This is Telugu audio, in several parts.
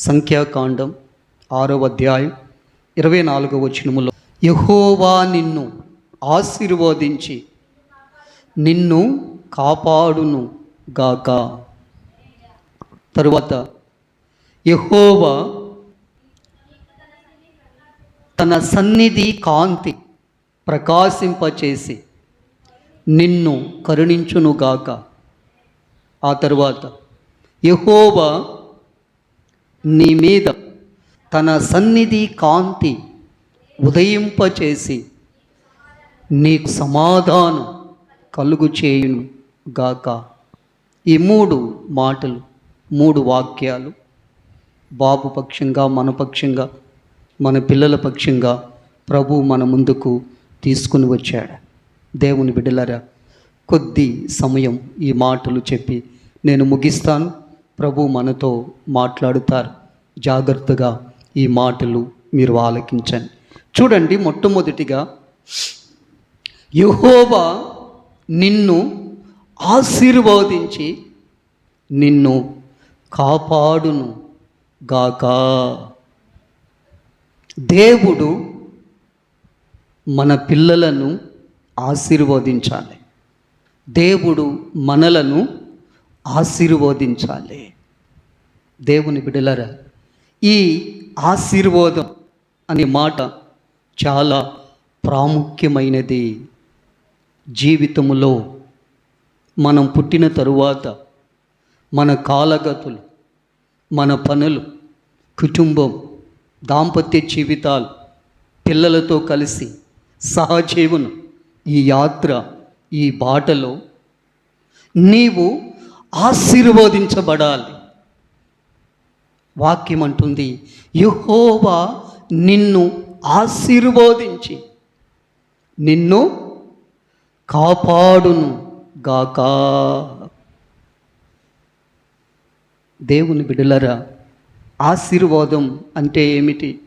సంఖ్యాకాండం ఆరవ అధ్యాయం ఇరవై నాలుగవ వచనములో యహోవా నిన్ను ఆశీర్వదించి నిన్ను కాపాడును గాక. తరువాత యహోవా తన సన్నిధి కాంతి ప్రకాశింపచేసి నిన్ను కరుణించునుగాక ఆ తరువాత యహోవా నీ మీద తన సన్నిధి కాంతి ఉదయింపచేసి నీకు సమాధానం కలుగు చేయును గాక ఈ మూడు మాటలు మూడు వాక్యాలు బాబు పక్షంగా మన పక్షంగా మన పిల్లల పక్షంగా ప్రభు మన ముందుకు తీసుకుని వచ్చాడు. దేవుని బిడ్డలరా కొద్ది సమయం ఈ మాటలు చెప్పి నేను ముగిస్తాను. ప్రభు మనతో మాట్లాడుతారు. జాగ్రత్తగా ఈ మాటలు మీరు ఆలకించండి. చూడండి మొట్టమొదటిగా యహోవా నిన్ను ఆశీర్వదించి నిన్ను కాపాడును గాక. దేవుడు మన పిల్లలను ఆశీర్వదించాలి. దేవుడు మనలను ఆశీర్వదించాలి. దేవుని బిడలరా ఈ ఆశీర్వాదం అనే మాట చాలా ప్రాముఖ్యమైనది. జీవితములో మనం పుట్టిన తరువాత మన కాలగతులు మన పనులు కుటుంబం దాంపత్య జీవితాలు పిల్లలతో కలిసి సహజీవనం ఈ యాత్ర ఈ బాటలో నీవు ఆశీర్వదించబడాలి. వాక్యం అంటుంది యహోవా నిన్ను ఆశీర్వదించి నిన్ను కాపాడును గాక. దేవుని బిడలరా ఆశీర్వాదం అంటే ఏమిటి?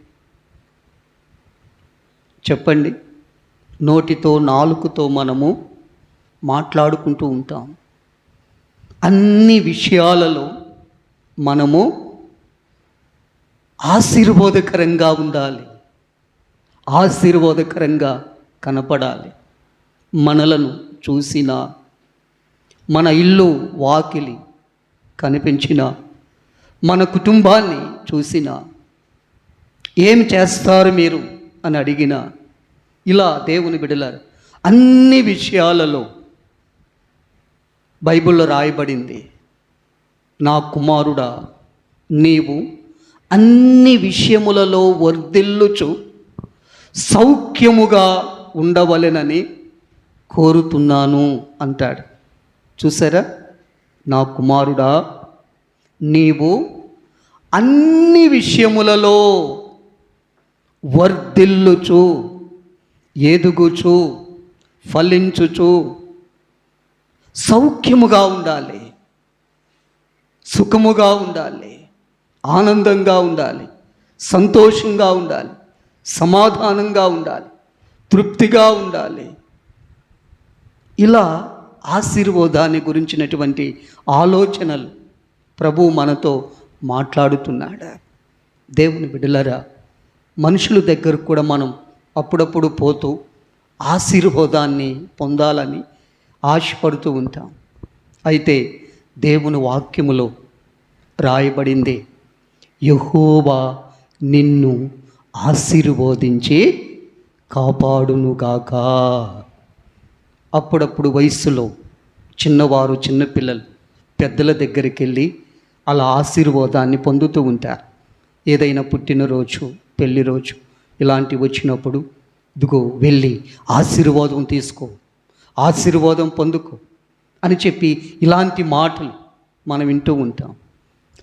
చెప్పండి. నోటితో నాలుకతో మనము మాట్లాడుకుంటూ ఉంటాం. అన్ని విషయాలలో మనము ఆశీర్వాదకరంగా ఉండాలి. ఆశీర్వాదకరంగా కనపడాలి. మనలను చూసిన మన ఇల్లు వాకిలి కనిపించిన మన కుటుంబాన్ని చూసిన ఏం చేస్తారు మీరు అని అడిగిన ఇలా దేవుని బిడలారు అన్ని విషయాలలో బైబిల్లో రాయబడింది నా కుమారుడా నీవు అన్ని విషయములలో వర్ధిల్లుచు సౌఖ్యముగా ఉండవలెనని కోరుతున్నాను అంటాడు. చూసారా? నా కుమారుడా నీవు అన్ని విషయములలో వర్ధిల్లుచు ఎదుగుచు ఫలించుచు సౌఖ్యముగా ఉండాలి. సుఖముగా ఉండాలి. ఆనందంగా ఉండాలి. సంతోషంగా ఉండాలి. సమాధానంగా ఉండాలి. తృప్తిగా ఉండాలి. ఇలా ఆశీర్వాదాన్ని గురించినటువంటి ఆలోచనలు ప్రభు మనతో మాట్లాడుతున్నాడు. దేవుని బిడ్డలరా మనుషుల దగ్గర కూడా మనం అప్పుడప్పుడు పోతూ ఆశీర్వాదాన్ని పొందాలని ఆశపడుతూ ఉంటాం. అయితే దేవుని వాక్యములో రాయబడింది యహోవా నిన్ను ఆశీర్వదించి కాపాడునుగాక. అప్పుడప్పుడు వయస్సులో చిన్నవారు చిన్నపిల్లలు పెద్దల దగ్గరికి వెళ్ళి అలా ఆశీర్వాదాన్ని పొందుతూ ఉంటారు. ఏదైనా పుట్టినరోజు పెళ్ళి రోజు ఇలాంటివి వచ్చినప్పుడు ఇదిగో వెళ్ళి ఆశీర్వాదం తీసుకో ఆశీర్వాదం పొందుకో అని చెప్పి ఇలాంటి మాటలు మనం వింటూ ఉంటాం.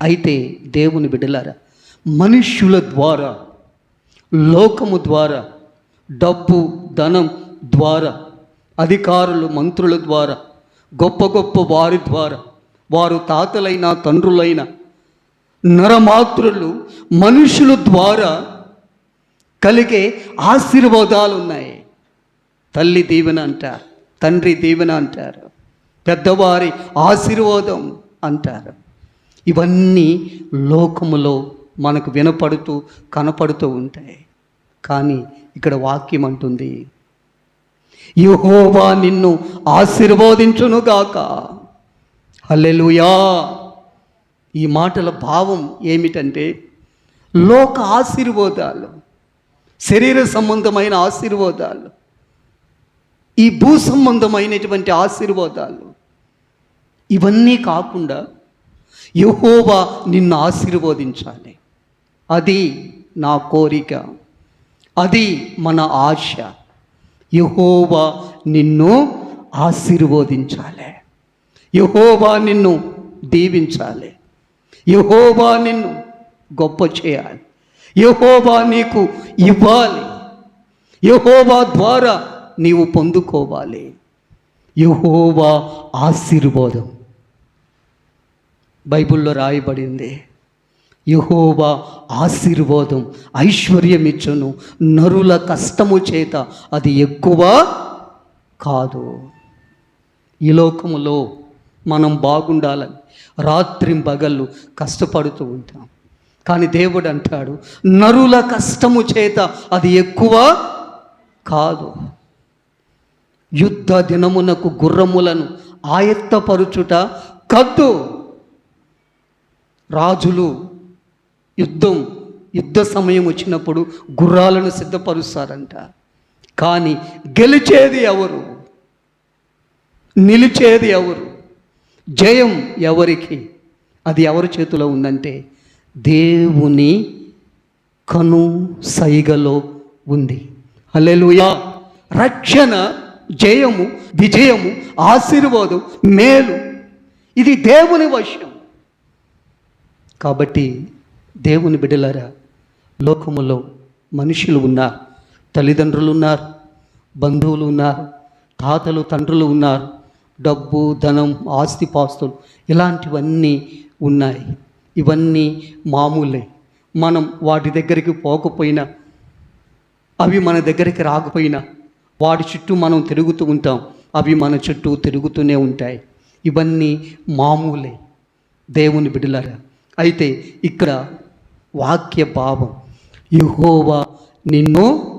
అయితే దేవుని బిడ్డలారా మనుష్యుల ద్వారా లోకము ద్వారా డబ్బు ధనం ద్వారా అధికారులు మంత్రుల ద్వారా గొప్ప గొప్ప వారి ద్వారా వారు తాతలైన తండ్రులైన నరమాతృలు మనుషుల ద్వారా కలిగే ఆశీర్వాదాలు ఉన్నాయి. తల్లి దీవెన అంటారు. తండ్రి దీవెన అంటారు. పెద్దవారి ఆశీర్వాదం అంటారు. ఇవన్నీ లోకములో మనకు వినపడుతూ కనపడుతూ ఉంటాయి. కానీ ఇక్కడ వాక్యం అంటుంది యహోవా నిన్ను ఆశీర్వదించునుగాక హల్లెలుయా. ఈ మాటల భావం ఏమిటంటే లోక ఆశీర్వాదాలు శరీర సంబంధమైన ఆశీర్వాదాలు ఈ భూ సంబంధమైనటువంటి ఆశీర్వాదాలు ఇవన్నీ కాకుండా యహోవా నిన్ను ఆశీర్వదించాలి. అది నా కోరిక. అది మన ఆశ. యహోవా నిన్ను ఆశీర్వదించాలి. యహోవా నిన్ను దీవించాలి. యహోవా నిన్ను గొప్ప చేయాలి. యహోవా నీకు ఇవ్వాలి. యహోవా ద్వారా నీవు పొందుకోవాలి. యహోవా ఆశీర్వాదం. బైబిల్లో రాయబడింది యహోవా ఆశీర్వాదం ఐశ్వర్యం ఇచ్చును. నరుల కష్టము చేత అది ఎక్కువ కాదు. ఈ లోకములో మనం బాగుండాలని రాత్రి పగళ్ళు కష్టపడుతూ ఉంటాం. కానీ దేవుడు అంటాడు నరుల కష్టము చేత అది ఎక్కువ కాదు. యుద్ధ దినమునకు గుర్రములను ఆయత్తపరుచుట కద్దు. రాజులు యుద్ధం యుద్ధ సమయం వచ్చినప్పుడు గుర్రాలను సిద్ధపరుస్తారంట. కానీ గెలిచేది ఎవరు? నిలిచేది ఎవరు? జయం ఎవరికి? అది ఎవరి చేతిలో ఉందంటే దేవుని కను సైగలో ఉంది. అల్లెలుయా రక్షణ జయము విజయము ఆశీర్వాదం మేలు. ఇది దేవుని వశం. కాబట్టి దేవుని బిడ్డలారా లోకములో మనుషులు ఉన్నారు తల్లిదండ్రులు ఉన్నారు బంధువులు ఉన్నారు తాతలు తండ్రులు ఉన్నారు డబ్బు ధనం ఆస్తిపాస్తులు ఇలాంటివన్నీ ఉన్నాయి. ఇవన్నీ మామూలే. మనం వాటి దగ్గరికి పోకపోయినా అవి మన దగ్గరికి రాకపోయినా వాడి చుట్టూ మనం తిరుగుతూ ఉంటాం. అవి మన చుట్టూ తిరుగుతూనే ఉంటాయి. ఇవన్నీ మామూలే. దేవుని బిడ్డలారా అయితే ఇక్కడ వాక్య భావం. యుహోవా నిన్ను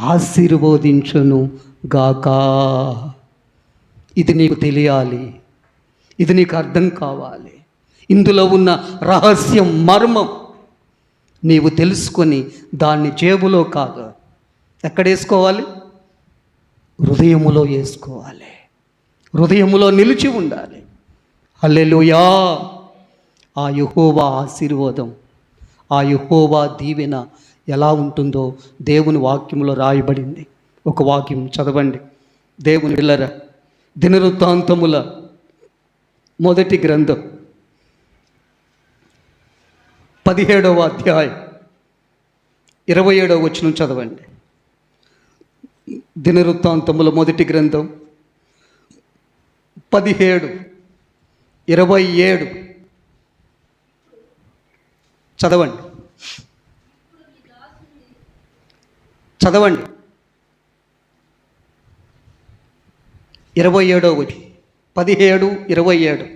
ఆశీర్వదించును గాక. ఇది నీకు తెలియాలి. ఇది నీకు అర్థం కావాలి. ఇందులో ఉన్న రహస్యం మర్మం నీవు తెలుసుకొని దాన్ని జేబులో కాదు. ఎక్కడేసుకోవాలి హృదయములో వేసుకోవాలి. హృదయములో నిలిచి ఉండాలి. అల్లెలుయా ఆ యహోవా ఆశీర్వాదం ఆ యహోవా దీవెన ఎలా ఉంటుందో దేవుని వాక్యంలో రాయబడింది. ఒక వాక్యం చదవండి. దేవుని పిల్లర దినవృత్తాంతముల మొదటి గ్రంథం. పదిహేడవ అధ్యాయం. ఇరవై ఏడవ వచ్చిన చదవండి. దినవృత్తాంతముల మొదటి గ్రంథం పదిహేడు ఇరవై ఏడు. చదవండి. చదవండి. ఇరవై ఏడో ఒకటి పదిహేడు ఇరవై ఏడు.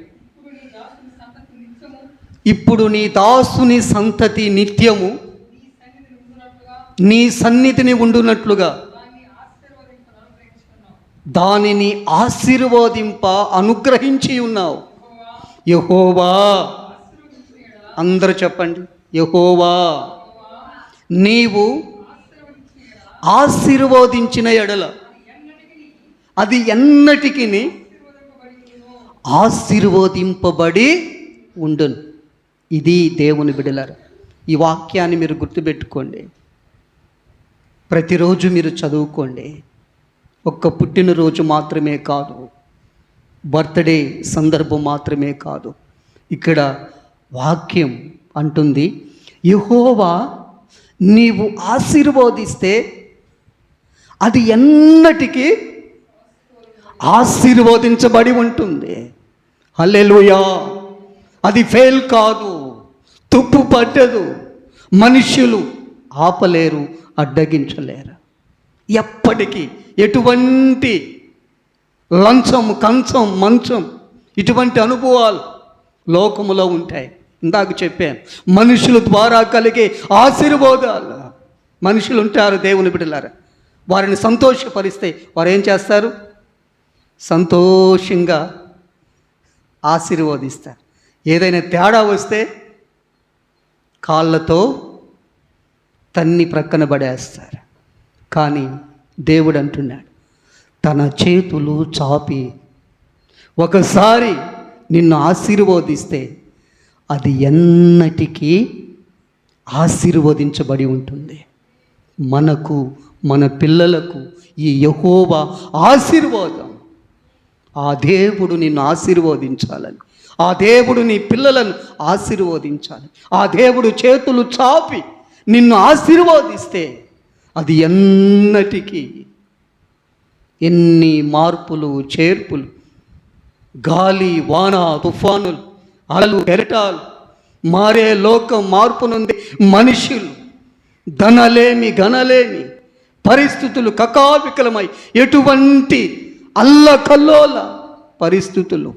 ఇప్పుడు నీ దాసుని సంతతి నిత్యము నీ సన్నిధిని ఉండునట్లుగా దానిని ఆశీర్వదింప అనుగ్రహించి ఉన్నావు. యహోవా. అందరూ చెప్పండి. యహోవా. నీవు ఆశీర్వదించిన ఎడల అది ఎన్నటికి ఆశీర్వదింపబడి ఉండును. ఇది దేవుని బిడలారు ఈ వాక్యాన్ని మీరు గుర్తుపెట్టుకోండి. ప్రతిరోజు మీరు చదువుకోండి. ఒక్క పుట్టినరోజు మాత్రమే కాదు బర్త్డే సందర్భం మాత్రమే కాదు. ఇక్కడ వాక్యం అంటుంది యహోవా నీవు ఆశీర్వదిస్తే అది ఎన్నటికీ ఆశీర్వదించబడి ఉంటుంది. హల్లెలూయా! అది ఫెయిల్ కాదు తుప్పు పట్టదు మనుషులు ఆపలేరు అడ్డగించలేరు. ఎప్పటికీ ఎటువంటి లంచం కంచం మంచం ఇటువంటి అనుభవాలు లోకములో ఉంటాయి. ఇందాక చెప్పాను మనుషుల ద్వారా కలిగే ఆశీర్వాదాలు. మనుషులు ఉంటారు దేవుని బిడ్డలారా. వారిని సంతోషపరిస్తే వారు ఏం చేస్తారు? సంతోషంగా ఆశీర్వదిస్తారు. ఏదైనా తేడా వస్తే కాళ్ళతో తన్ని ప్రక్కన పడేస్తారు. కానీ దేవుడు అంటున్నాడు తన చేతులు చాపి ఒకసారి నిన్ను ఆశీర్వదిస్తే అది ఎన్నటికీ ఆశీర్వదించబడి ఉంటుంది. మనకు మన పిల్లలకు ఈ యహోవ ఆశీర్వాదం. ఆ దేవుడు నిన్ను ఆశీర్వదించాలని ఆ దేవుడు నీ పిల్లలను ఆశీర్వదించాలి ఆ దేవుడు చేతులు చాపి నిన్ను ఆశీర్వదిస్తే అది ఎన్నటికీ ఎన్ని మార్పులు చేర్పులు గాలి వాన తుఫానులు అలలు కెరటాలు మారే లోకం మార్పునుంది. మనుషులు ధనలేమి ఘనలేమి పరిస్థితులు కకావికలమై ఎటువంటి అల్లకల్లోల పరిస్థితులు.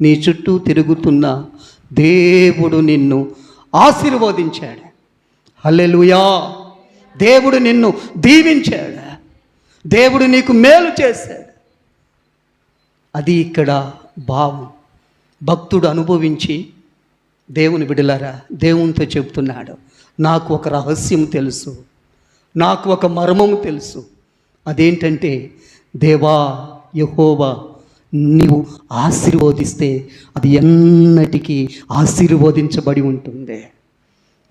నీ చుట్టూ తిరుగుతున్న దేవుడు నిన్ను ఆశీర్వదించాడు. హల్లెలూయా. దేవుడు నిన్ను దీవించాడు. దేవుడు నీకు మేలు చేశాడు. అది ఇక్కడ భావం. భక్తుడు అనుభవించి దేవుని బిడలారా దేవునితో చెబుతున్నాడు నాకు ఒక రహస్యం తెలుసు నాకు ఒక మర్మము తెలుసు. అదేంటంటే దేవా యహోవా నీవు ఆశీర్వదిస్తే అది ఎన్నటికీ ఆశీర్వదించబడి ఉంటుంది.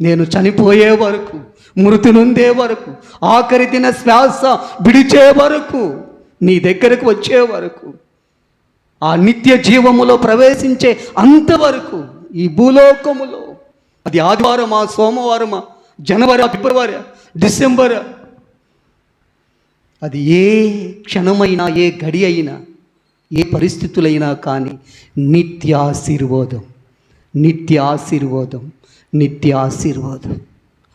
నేను చనిపోయే వరకు మృతి నొందే వరకు ఆఖరి దిన శ్వాస విడిచే వరకు నీ దగ్గరకు వచ్చే వరకు ఆ నిత్య జీవములో ప్రవేశించే అంతవరకు ఈ భూలోకములో అది ఆదివారమా సోమవారమా జనవరి ఫిబ్రవరి డిసెంబర్ అది ఏ క్షణమైనా ఏ గడి అయినా ఏ పరిస్థితులైనా కానీ నిత్య ఆశీర్వాదం నిత్య ఆశీర్వాదం నిత్య ఆశీర్వాదం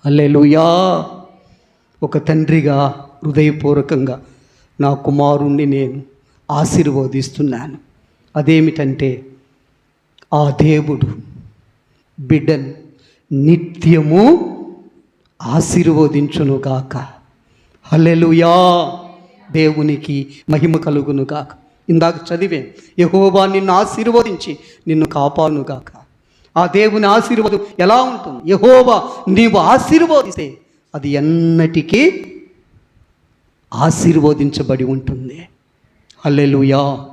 అల్లెలుయా ఒక తండ్రిగా హృదయపూర్వకంగా నా కుమారుణ్ణి నేను ఆశీర్వదిస్తున్నాను. అదేమిటంటే ఆ దేవుడు బిడ్డను నిత్యము ఆశీర్వదించునుగాక హల్లెలూయా. దేవునికి మహిమ కలుగునుగాక ఇందాక చదివే యహోబా నిన్ను ఆశీర్వదించి నిన్ను కాపానుగాక ఆ దేవుని ఆశీర్వాదం ఎలా ఉంటుంది? యహోవా నీవు ఆశీర్వదిస్తే అది ఎన్నటికీ ఆశీర్వదించబడి ఉంటుంది. అల్లెలుయా